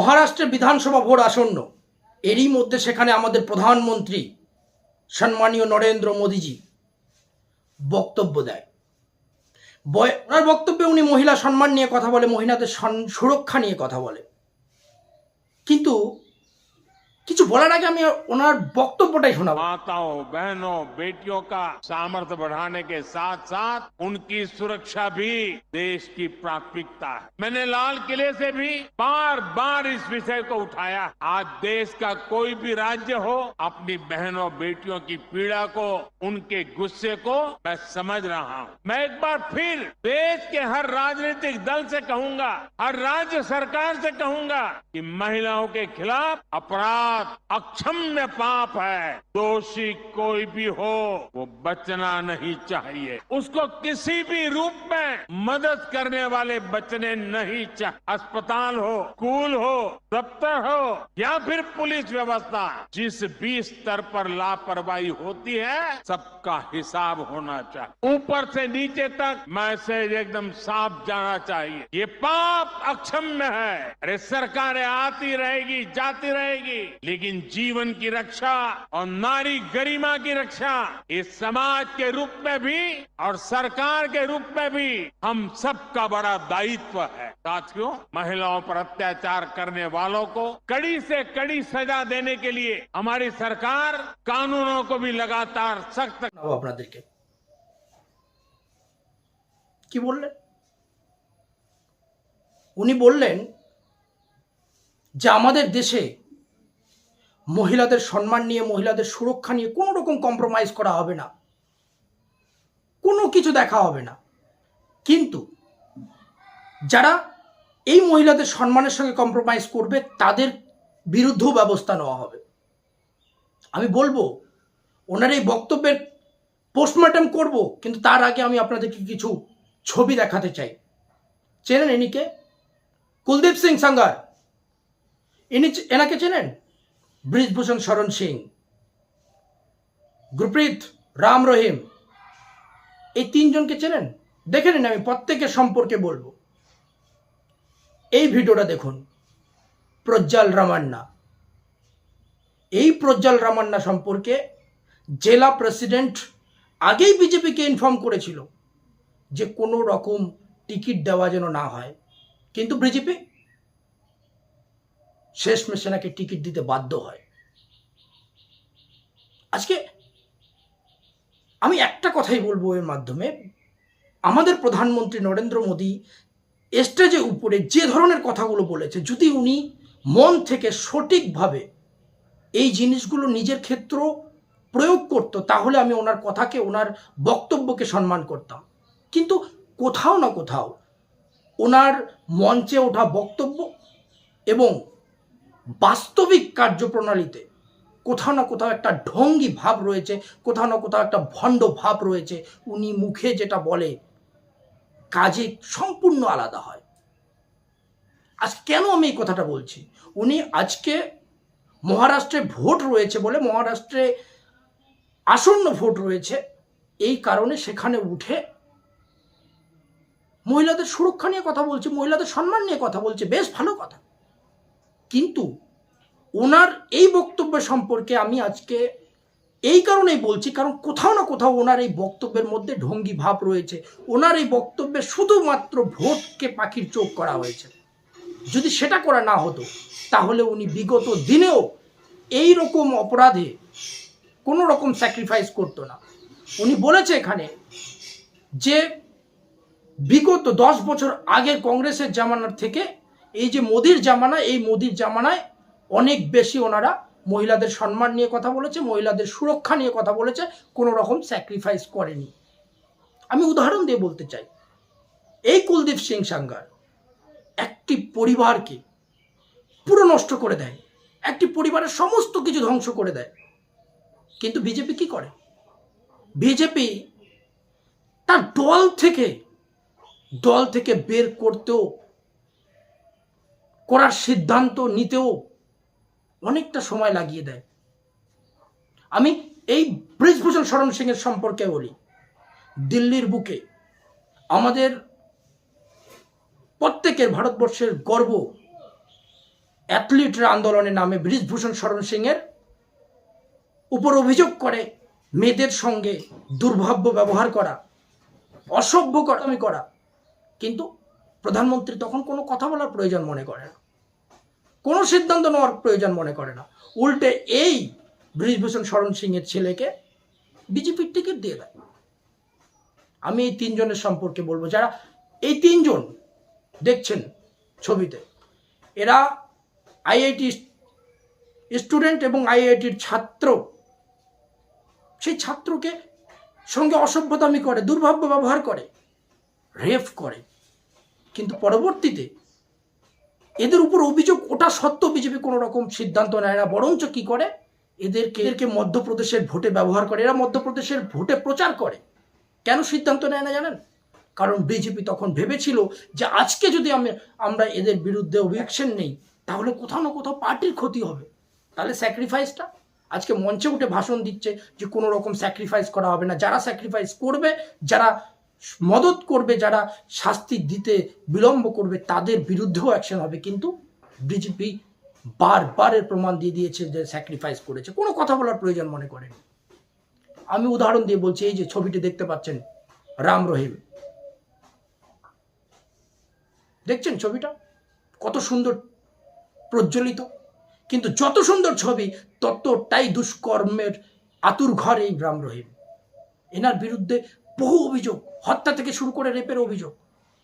মহারাষ্ট্রের বিধানসভা ভোট আসন্ন। এরই মধ্যে সেখানে আমাদের প্রধানমন্ত্রী সম্মানীয় নরেন্দ্র মোদীজি বক্তব্য দেয়। ওনার বক্তব্যে উনি মহিলা সম্মান নিয়ে কথা বলে, মহিলাদের সুরক্ষা নিয়ে কথা বলে। কিন্তু কিছু বলার আগে আমি ওনার বক্তব্যটাই শোনাবো माताओं बहनों बेटियों का सामर्थ्य बढ़ाने के साथ साथ उनकी सुरक्षा भी देश की प्राथमिकता है मैंने लाल किले से भी बार बार इस विषय को उठाया आज देश का कोई भी राज्य हो अपनी बहनों बेटियों की पीड़ा को उनके गुस्से को मैं समझ रहा हूँ मैं एक बार फिर देश के हर राजनीतिक दल से कहूंगा हर राज्य सरकार से कहूंगा कि महिलाओं के खिलाफ अपराध अक्षम्य पाप है। दोषी कोई भी हो, वो बचना नहीं चाहिए। उसको किसी भी रूप में मदद करने वाले बचने नहीं चाहिए। अस्पताल हो, स्कूल हो, दफ्तर हो, या फिर पुलिस व्यवस्था, जिस भी स्तर पर लापरवाही होती है, सबका हिसाब होना चाहिए। ऊपर से नीचे तक मैसेज एकदम साफ़ जाना चाहिए। ये पाप अक्षम्य है। अरे सरकारें आती रहेगी, जाती रहेगी। लेकिन जीवन की रक्षा और नारी गरिमा की रक्षा इस समाज के रूप में भी और सरकार के रूप में भी हम सबका बड़ा दायित्व है साथियों महिलाओं पर अत्याचार करने वालों को कड़ी से कड़ी सजा देने के लिए हमारी सरकार कानूनों को भी लगातार सख्त শোনাবো আপনাদেরকে কি বললেন উনি বললেন যে আমাদের দেশে মহিলাদের সম্মান নিয়ে, মহিলাদের সুরক্ষা নিয়ে কোনো রকম কম্প্রোমাইজ করা হবে না। কোনো কিছু দেখা হবে না। কিন্তু যারা এই মহিলাদের সম্মানের সঙ্গে কম্প্রোমাইজ করবে, তাদের বিরুদ্ধেও ব্যবস্থা নেওয়া হবে। আমি বলব, ওনার এই বক্তব্যের পোস্টমর্টম করব, কিন্তু তার আগে আমি আপনাদেরকে কিছু ছবি দেখাতে চাই। চেনেন ইনিকে কুলদীপ সিং সাঙ্গার। ইনি এনাকে চেনেন? ব্রিজভূষণ শরণ সিং, গুরপ্রীত রাম রহিম, এই তিনজনকে চেনেন? দেখে নিন, আমি প্রত্যেকের সম্পর্কে বলব। এই ভিডিওটা দেখুন, প্রজ্জ্বল রামান্না। এই প্রজ্জ্বল রামান্না সম্পর্কে জেলা প্রেসিডেন্ট আগেই বিজেপিকে ইনফর্ম করেছিল যে কোনো রকম টিকিট দেওয়া যেন না হয়। কিন্তু বিজেপি শেষ মেশানাকে টিকিট দিতে বাধ্য হয়। আজকে আমি একটা কথাই বলব এর মাধ্যমে। আমাদের প্রধানমন্ত্রী নরেন্দ্র মোদী স্টেজের উপরে যে ধরনের কথাগুলো বলেছে, যদি উনি মন থেকে সঠিকভাবে এই জিনিসগুলো নিজের ক্ষেত্র প্রয়োগ করতো, তাহলে আমি ওনার কথাকে, ওনার বক্তব্যকে সম্মান করতাম। কিন্তু কোথাও না কোথাও ওনার মঞ্চে ওঠা বক্তব্য এবং বাস্তবিক কার্যপ্রণালীতে কোথাও না কোথাও একটা ঢঙ্গি ভাব রয়েছে, কোথাও না কোথাও একটা ভণ্ড ভাব রয়েছে। উনি মুখে যেটা বলে, কাজে সম্পূর্ণ আলাদা হয়। আজ কেন আমি এই কথাটা বলছি? উনি আজকে মহারাষ্ট্রে ভোট রয়েছে বলে, মহারাষ্ট্রে আসন্ন ভোট রয়েছে, এই কারণে সেখানে উঠে মহিলাদের সুরক্ষা নিয়ে কথা বলছে, মহিলাদের সম্মান নিয়ে কথা বলছে, বেশ ভালো কথা। কিন্তু ওনার এই বক্তব্য সম্পর্কে আমি আজকে এই কারণেই বলছি, কারণ কোথাও না কোথাও ওনার এই বক্তব্যের মধ্যে ঢঙ্গি ভাব রয়েছে। ওনার এই বক্তব্যে শুধুমাত্র ভোটকে পাখির চোখ করা হয়েছে। যদি সেটা করা না হতো, তাহলে উনি বিগত দিনেও এই রকম অপরাধে কোনো রকম স্যাক্রিফাইস করতো না। উনি বলেছে এখানে যে বিগত দশ বছর আগের কংগ্রেসের জামানার থেকে এই যে মোদির জামানা এই মোদির জামানায় অনেক বেশি ওনারা মহিলাদের সম্মান নিয়ে কথা বলেছে, মহিলাদের সুরক্ষা নিয়ে কথা বলেছে, কোনো রকম স্যাক্রিফাইস করেনি। আমি উদাহরণ দিয়ে বলতে চাই, এই কুলদীপ সিং সাঙ্গার একটি পরিবারকে পুরো নষ্ট করে দেয়, একটি পরিবারের সমস্ত কিছু ধ্বংস করে দেয়, কিন্তু বিজেপি কি করে? বিজেপি তার দল থেকে দল থেকে বের করতেও করার সিদ্ধান্ত নিতেও অনেকটা সময় লাগিয়ে দেয়। আমি এই ব্রিজভূষণ শরণ সিংয়ের সম্পর্কে বলি। দিল্লির বুকে আমাদের প্রত্যেকের ভারতবর্ষের গর্ব অ্যাথলিটরা আন্দোলনের নামে ব্রিজভূষণ শরণ সিংয়ের উপর অভিযোগ করে মেয়েদের সঙ্গে দুর্ভাব্য ব্যবহার করা, অসভ্য করা কিন্তু প্রধানমন্ত্রী তখন কোনো কথা বলার প্রয়োজন মনে করে না। কোনো সিদ্ধান্ত নেওয়ার প্রয়োজন মনে করে না। উল্টে এই ব্রিজভূষণ শরণ সিংয়ের ছেলেকে বিজেপির টিকিট দিয়ে দেয়। আমি এই তিনজনের সম্পর্কে বলব, যারা এই তিনজন দেখছেন ছবিতে, এরা আইআইটি স্টুডেন্ট এবং আইআইটির ছাত্র। সেই ছাত্রকে সঙ্গে অসভ্যতামি করে, দুর্ভাব্য ব্যবহার করে রেফ করে। কিন্তু পরবর্তীতে এদের উপর অভিযোগ ওটা সত্ত্বেও বিজেপি কোনো রকম সিদ্ধান্ত নেয় না, বরঞ্চ কি করে? এদেরকে এদেরকে মধ্যপ্রদেশের ভোটে ব্যবহার করে। এরা মধ্যপ্রদেশের ভোটে প্রচার করে। কেন সিদ্ধান্ত নেয় না জানেন? কারণ বিজেপি তখন ভেবেছিল যে আজকে যদি আমি, আমরা এদের বিরুদ্ধে অভিকশন নেই, তাহলে কোথাও না কোথাও পার্টির ক্ষতি হবে। তাহলে স্যাক্রিফাইসটা আজকে মঞ্চে উঠে ভাষণ দিচ্ছে যে কোনো রকম স্যাক্রিফাইস করা হবে না। যারা স্যাক্রিফাইস করবে, যারা মদত করবে, যারা শাস্তি দিতে বিলম্ব করবে, তাদের বিরুদ্ধেও অ্যাকশন হবে। কিন্তু বিজেপি বারবারের প্রমাণ দিয়ে দিয়েছে যে স্যাক্রিফাইস করেছে। কোনো কথা বলার প্রয়োজন মনে করেনি। আমি উদাহরণ দিয়ে বলছি, এই যে ছবিটি দেখতে পাচ্ছেন, রাম রহিম। দেখছেন ছবিটা? কত সুন্দর প্রজ্বলিত। কিন্তু যত সুন্দর ছবি, ততটাই দুষ্কর্মের আতুর ঘর এই রাম রহিম। এনার বিরুদ্ধে বহু অভিযোগ, হত্যা থেকে শুরু করে রেপের অভিযোগ।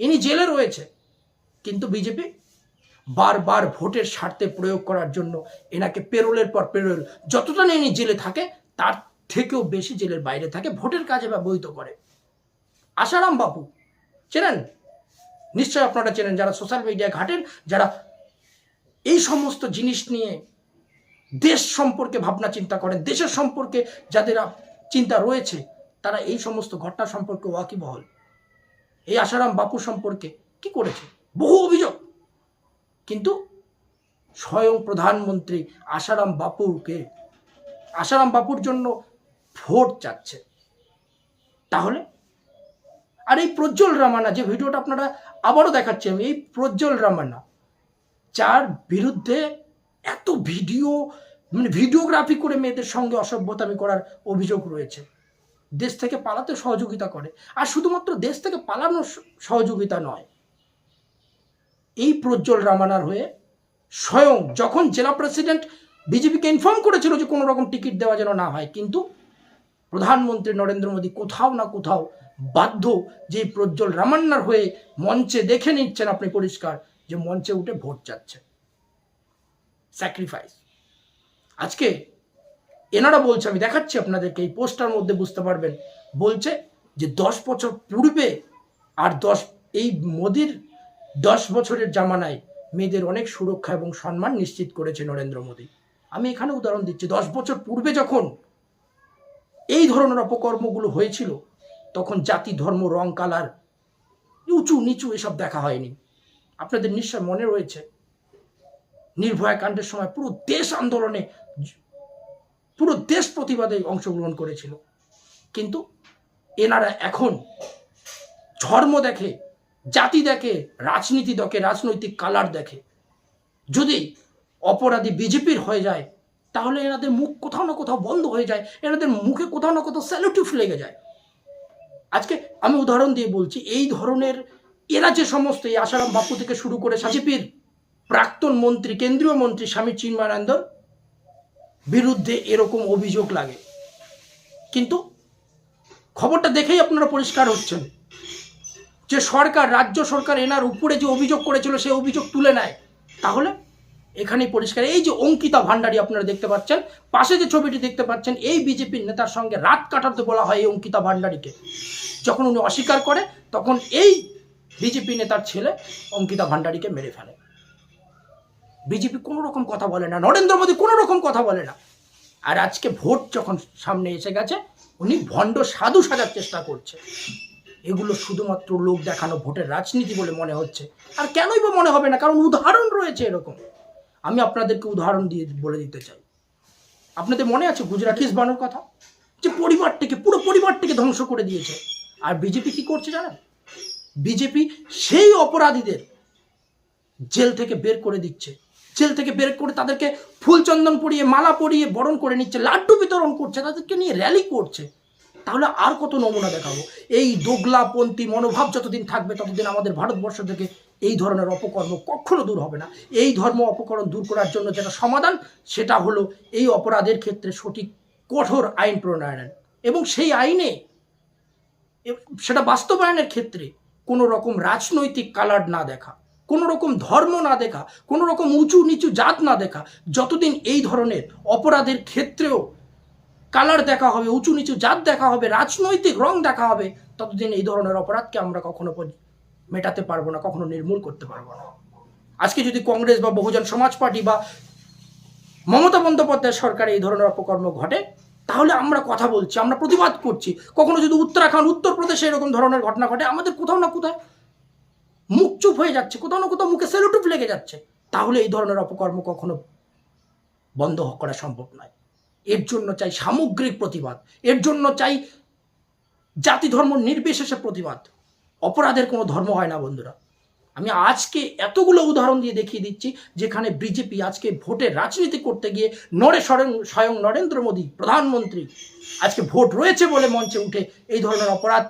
ইনি জেলে রয়েছে, কিন্তু বিজেপি বারবার ভোটের স্বার্থে প্রয়োগ করার জন্য এনাকে পেরোলের পর পেরোল যতটা না ইনি জেলে থাকে, তার থেকেও বেশি জেলের বাইরে থাকে, ভোটের কাজে ব্যবহৃত করে। আশারাম বাবু চেনেন? নিশ্চয় আপনারা চেনেন, যারা সোশ্যাল মিডিয়া ঘাটেন, যারা এই সমস্ত জিনিস নিয়ে দেশ সম্পর্কে ভাবনা চিন্তা করেন, দেশের সম্পর্কে যাদের চিন্তা রয়েছে তারা এই সমস্ত ঘটনা সম্পর্কে ওয়াকিবহল। এই আশারাম বাপু সম্পর্কে কি করেছে? বহু অভিযোগ। কিন্তু স্বয়ং প্রধানমন্ত্রী আশারাম বাপুকে, আশারাম বাপুর জন্য ভোট চাচ্ছে। তাহলে? আর এই প্রজ্জ্বল রামানা, যে ভিডিওটা আপনারা আবারও দেখাচ্ছি আমি, এই প্রজ্জ্বল রামানা, যার বিরুদ্ধে এত ভিডিও মানে ভিডিওগ্রাফি করে মেয়েদের সঙ্গে অসভ্যতামি করার অভিযোগ রয়েছে। দেশ থেকে পালাতে সহযোগিতা করে। আর শুধুমাত্র দেশ থেকে পালানোর সহযোগিতা নয়, এই প্রজ্জ্বল রামানার হয়ে স্বয়ং যখন জেলা প্রেসিডেন্ট বিজেপিকে ইনফর্ম করেছিল যে কোনো রকম টিকিট দেওয়া যেন না হয়, কিন্তু প্রধানমন্ত্রী নরেন্দ্র মোদী কোথাও না কোথাও বাধ্য যে প্রজ্জ্বল রামান্নার হয়ে মঞ্চে দেখে নিচ্ছেন আপনি পরিষ্কার যে মঞ্চে উঠে ভোট যাচ্ছে স্যাক্রিফাইস আজকে এনারা বলছে, আমি দেখাচ্ছি আপনাদেরকে, এই পোস্টার মধ্যে বুঝতে পারবেন। বলছে যে দশ বছর পূর্বে আর দশ, এই মোদির দশ বছরের জামানায় মেয়েদের অনেক সুরক্ষা এবং সম্মান নিশ্চিত করেছে নরেন্দ্র মোদী। আমি এখানে উদাহরণ দিচ্ছি, দশ বছর পূর্বে যখন এই ধরনের অপকর্মগুলো হয়েছিল, তখন জাতি, ধর্ম, রং, কালার উঁচু নিচু এসব দেখা হয়নি। আপনাদের নিশ্চয় মনে রয়েছে, নির্ভয়া কাণ্ডের সময় পুরো দেশ আন্দোলনে পুরো দেশ প্রতিবাদে অংশগ্রহণ করেছিল। কিন্তু এনারা এখন ধর্ম দেখে, জাতি দেখে, রাজনীতি দেখে, রাজনৈতিক কালার দেখে, যদি অপরাধী বিজেপির হয়ে যায়, তাহলে এনাদের মুখ কোথাও না কোথাও বন্ধ হয়ে যায়, এনাদের মুখে কোথাও না কোথাও স্যালুটিভ লেগে যায়। আজকে আমি উদাহরণ দিয়ে বলছি, এই ধরনের এরা যে সমস্ত এই আসারাম বাপু থেকে শুরু করে বিজেপির প্রাক্তন মন্ত্রী, কেন্দ্রীয় মন্ত্রী স্বামী চিন্ময়ানন্দর বিরুদ্ধে এরকম অভিযোগ লাগে। কিন্তু খবরটা দেখেই আপনারা পরিষ্কার হচ্ছেন। যে সরকার, রাজ্য সরকার এনার উপরে যে অভিযোগ করেছিল, সেই অভিযোগ তুলে নেয়। তাহলে এখানেই পরিষ্কার। এই যে অঙ্কিতা ভান্ডারী আপনারা দেখতে পাচ্ছেন, পাশে যে ছবিটি দেখতে পাচ্ছেন, এই বিজেপির নেতার সঙ্গে রাত কাটাতে বলা হয় এই অঙ্কিতা ভান্ডারীকে। যখন উনি অস্বীকার করে, তখন এই বিজেপি নেতার ছেলে অঙ্কিতা ভান্ডারীকে মেরে ফেলে। বিজেপি কোনো রকম কথা বলে না, নরেন্দ্র মোদী কোনো রকম কথা বলে না। আর আজকে ভোট যখন সামনে এসে গেছে, উনি ভণ্ড সাধু সাজার চেষ্টা করছে। এগুলো শুধুমাত্র লোক দেখানো ভোটের রাজনীতি বলে মনে হচ্ছে। আর কেনই বা মনে হবে না, কারণ উদাহরণ রয়েছে এরকম। আমি আপনাদেরকে উদাহরণ দিয়ে বলে দিতে চাই। আপনাদের মনে আছে গুজরাটিস বানোর কথা? যে পরিবারটিকে, পুরো পরিবারটিকে ধ্বংস করে দিয়েছে। আর বিজেপি কি করছে জানেন? বিজেপি সেই অপরাধীদের জেল থেকে বের করে দিচ্ছে। জেল থেকে বের করে তাদেরকে ফুল চন্দন পরিয়ে, মালা পরিয়ে বরণ করে নিচ্ছে, লাড্ডু বিতরণ করছে, তাদেরকে নিয়ে র্যালি করছে। তাহলে আর কত নমুনা দেখাবো? এই দোগলাপন্থী মনোভাব যতদিন থাকবে, ততদিন আমাদের ভারতবর্ষ থেকে এই ধরনের অপকর্ম কখনো দূর হবে না। এই ধর্ম অপকরণ দূর করার জন্য যেটা সমাধান, সেটা হলো এই অপরাধের ক্ষেত্রে সঠিক, কঠোর আইন প্রণয়ন। এবং সেই আইনে সেটা বাস্তবায়নের ক্ষেত্রে কোনো রকম রাজনৈতিক কালার না দেখা। কোনো রকম ধর্ম না দেখা কোনো রকম উঁচু নিচু জাত না দেখা, যতদিন এই ধরনের অপরাধের ক্ষেত্রেও কালার দেখা হবে, উঁচু নিচু জাত দেখা হবে, রাজনৈতিক রং দেখা হবে, ততদিন এই ধরনের অপরাধকে আমরা কখনো মেটাতে পারব না, কখনো নির্মূল করতে পারব না। আজকে যদি কংগ্রেস বা বহুজন সমাজ পার্টি বা মমতা বন্দ্যোপাধ্যায় সরকার এই ধরনের অপকর্ম ঘটে, তাহলে আমরা কথা বলছি, আমরা প্রতিবাদ করছি। কখনো যদি উত্তরাখণ্ড, উত্তরপ্রদেশে এরকম ধরনের ঘটনা ঘটে, আমাদের কোথাও না কোথাও মুখ চুপ হয়ে যাচ্ছে, কোথাও না কোথাও মুখে সেলুটুপ লেগে যাচ্ছে। তাহলে এই ধরনের অপকর্ম কখনো বন্ধ করা সম্ভব নয়। এর জন্য চাই সামগ্রিক প্রতিবাদ। এর জন্য চাই জাতি ধর্ম নির্বিশেষে প্রতিবাদ। অপরাধের কোনো ধর্ম হয় না, বন্ধুরা। আমি আজকে এতগুলো উদাহরণ দিয়ে দেখিয়ে দিচ্ছি, যেখানে বিজেপি আজকে ভোটে রাজনীতি করতে গিয়ে নরে স্বয়ং স্বয়ং নরেন্দ্র মোদী, প্রধানমন্ত্রী, আজকে ভোট রয়েছে বলে মঞ্চে উঠে এই ধরনের অপরাধ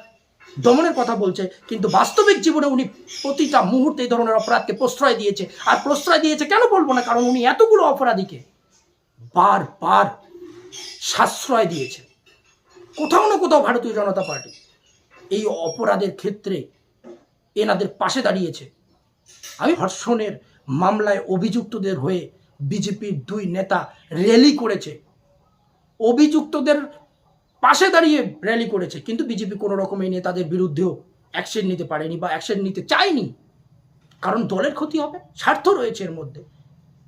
দমনের কথা বলছে, কিন্তু বাস্তবিক জীবনে উনি প্রতিটা মুহূর্তে এই ধরনের অপরাধকে প্রশ্রয় দিয়েছে। আর প্রশ্রয় দিয়েছে কেন বলব না? কারণ উনি এতগুলো অপরাধীকে বারবার সাশ্রয় দিয়েছে কোথাও না কোথাও ভারতীয় জনতা পার্টি এই অপরাধের ক্ষেত্রে এনাদের পাশে দাঁড়িয়েছে। আমি ধর্ষণের মামলায় অভিযুক্তদের হয়ে বিজেপির দুই নেতা র্যালি করেছে। অভিযুক্তদের পাশে দাঁড়িয়ে র্যালি করেছে। কিন্তু বিজেপি কোনো রকম এই নেতাদের বিরুদ্ধেও অ্যাকশন নিতে পারেনি বা অ্যাকশন নিতে চায়নি। কারণ দলের ক্ষতি হবে, স্বার্থ রয়েছে এর মধ্যে।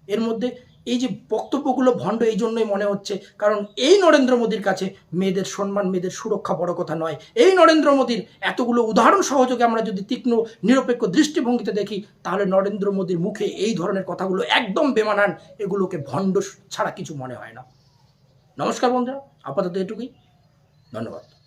এর মধ্যে এই যে বক্তব্যগুলো ভণ্ড, এই জন্যই মনে হচ্ছে, কারণ এই নরেন্দ্র মোদীর কাছে মেয়েদের সম্মান, মেয়েদের সুরক্ষা বড় কথা নয়। এই নরেন্দ্র মোদীর এতগুলো উদাহরণ সহযোগে আমরা যদি তীক্ষ্ণ, নিরপেক্ষ দৃষ্টিভঙ্গিতে দেখি, তাহলে নরেন্দ্র মোদীর মুখে এই ধরনের কথাগুলো একদম বেমানান, এগুলোকে ভণ্ড ছাড়া কিছু মনে হয় না। নমস্কার বন্ধুরা, আপাতত এটুকুই। 何なかっ